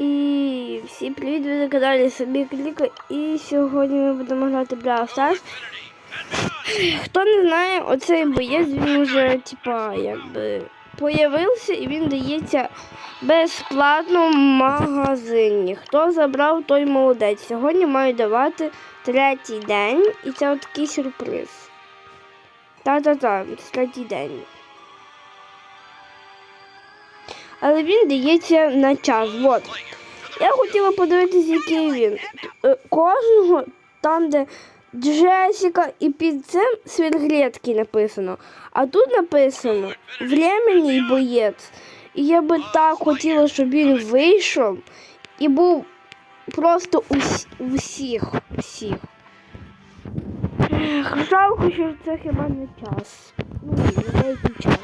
І всі привіт, ви на каналі Собі Кліко. І сьогодні ми будемо грати Brawl Stars. Хто не знає, оцей боєць він вже типа якби появився і він дається безплатно в магазині. Хто забрав, той молодець. Сьогодні маю давати третій день, і це такий сюрприз. Та-та-та, третій день. Але він дається на час. От. Я хотіла подивитися, який він. Е, Кожного там, де Джесіка і під цим Свірглєтки написано. А тут написано временний боєць. І я би так хотіла, щоб він вийшов і був просто у всіх. всіх. Жалко, що це хіба не час. Ну, не час.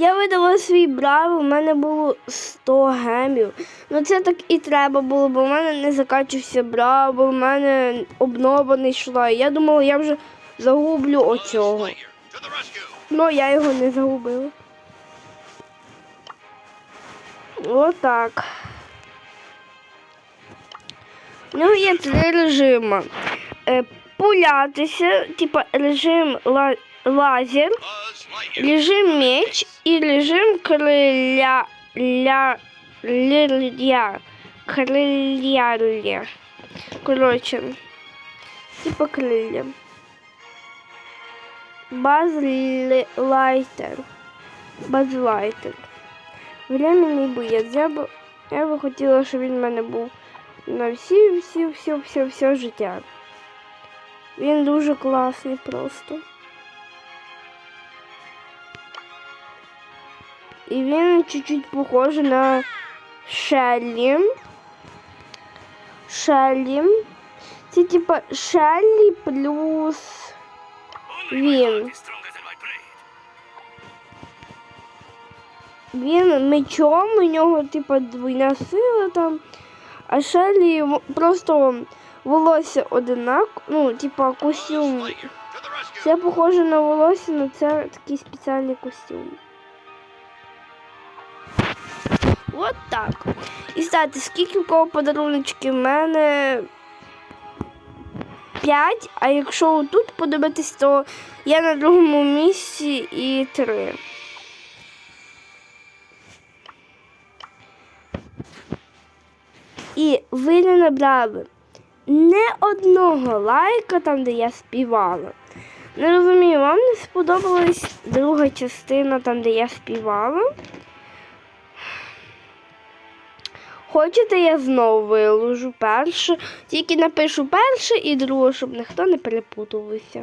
Я видала свій брав, у мене було 100 гемів. Ну це так і треба було, бо в мене не закачився брав, бо в мене обнова не йшла. Я думала, я вже загублю оцього. Ну я його не загубила. Отак. У нього є три режими. Е, пулятися, типа режим лазер, режим меч і режим криля ля лір'я. Криляр'я. Коротше, типа крилля. Базлайтер. Базлайтер. Временний боєць. Я б, я би хотіла, щоб він в мене був на всі, всі, всі, всі, все життя. Він дуже класний просто. І він чуть-чуть похожий на Шеллі. Шеллі. Це типа Шеллі плюс він. Він мечом, у нього типа двойна сила там. А Шеллі просто волосся одинаково, ну, типа костюм. Це похоже на волосся, але це такий спеціальний костюм. От так. І знаєте, скільки в кого подаруночків? У мене 5, а якщо тут подивитись, то я на другому місці і 3. І ви не набрали не одного лайка там, де я співала. Не розумію, вам не сподобалась друга частина там, де я співала. Хочете, я знову виложу перше, тільки напишу перше і друге, щоб ніхто не перепутувався.